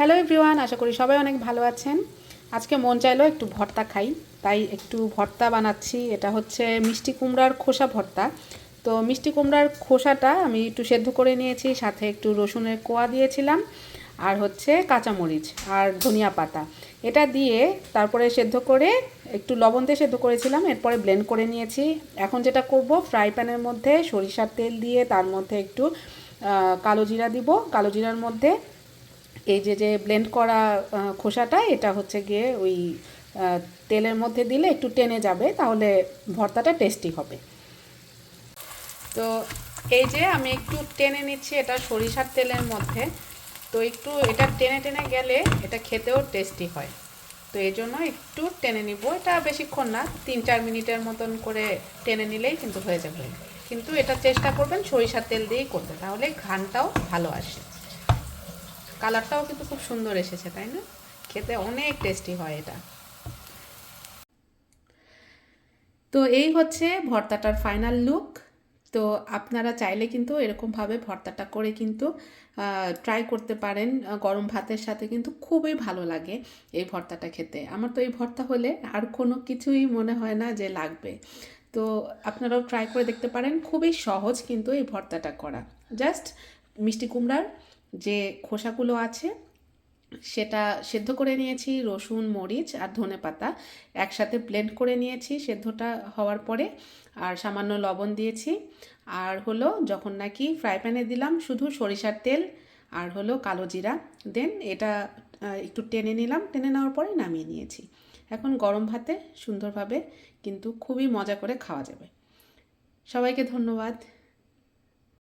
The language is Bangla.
হ্যালো এভরিওয়ান আশা করি সবাই অনেক ভালো আছেন। আজকে মন চাইলো একটু ভর্তা খাই, তাই একটু ভর্তা বানাচ্ছি। এটা হচ্ছে মিষ্টি কুমড়ার খোসা ভর্তা। তো মিষ্টি কুমড়ার খোসাটা আমি একটু সেদ্ধ করে নিয়েছি, সাথে একটু রসুনের কোয়া দিয়েছিলাম, আর হচ্ছে কাঁচামরিচ আর ধনিয়া পাতা। এটা দিয়ে তারপরে সেদ্ধ করে একটু লবণ দিয়ে সেদ্ধ করেছিলাম, এরপরে ব্লেন্ড করে নিয়েছি। এখন যেটা করব ফ্রাই প্যানের মধ্যে সরিষার তেল দিয়ে তার মধ্যে একটু কালো জিরা দিব। কালো জিরার মধ্যে এই যে যে ব্লেন্ড করা খোসাটা, এটা হচ্ছে গিয়ে ওই তেলের মধ্যে দিলে একটু টেনে যাবে, তাহলে ভর্তাটা টেস্টি হবে। তো এই যে আমি একটু টেনে নিচ্ছি, এটা সরিষার তেলের মধ্যে। তো একটু এটা টেনে টেনে গেলে এটা খেতেও টেস্টি হয়। তো এই জন্য একটু টেনে নিব। এটা বেশিক্ষণ না, তিন চার মিনিটের মতন করে টেনে নিলেই কিন্তু হয়ে যাবে। কিন্তু এটা চেষ্টা করবেন সরিষার তেল দিয়েই করতে, তাহলে ঘানটাও ভালো আসে। কালারটাও কিন্তু খুব সুন্দর এসেছে, তাই না? খেতে অনেক টেস্টি হয় এটা। তো এই হচ্ছে ভর্তাটার ফাইনাল লুক তো আপনারা চাইলে কিন্তু এরকমভাবে ভর্তাটা করে কিন্তু ট্রাই করতে পারেন। গরম ভাতের সাথে কিন্তু খুবই ভালো লাগে এই ভর্তাটা খেতে। আমার তো এই ভর্তা হলে আর কোনো কিছুই মনে হয় না যে লাগবে। তো আপনারাও ট্রাই করে দেখতে পারেন। খুবই সহজ কিন্তু এই ভর্তাটা করা। জাস্ট মিষ্টি কুমড়ার যে খোসাগুলো আছে, সেটা সেদ্ধ করে নিয়েছি, রসুন, মরিচ আর ধনে পাতা। একসাথে ব্লেন্ড করে নিয়েছি সেদ্ধটা হওয়ার পরে, আর সামান্য লবণ দিয়েছি। আর হলো যখন নাকি ফ্রাই প্যানে দিলাম শুধু সরিষার তেল আর হলো কালো জিরা। দেন এটা একটু টেনে নিলাম। টেনে নেওয়ার পরে নামিয়ে নিয়েছি। এখন গরম ভাতে সুন্দরভাবে কিন্তু খুবই মজা করে খাওয়া যাবে। সবাইকে ধন্যবাদ।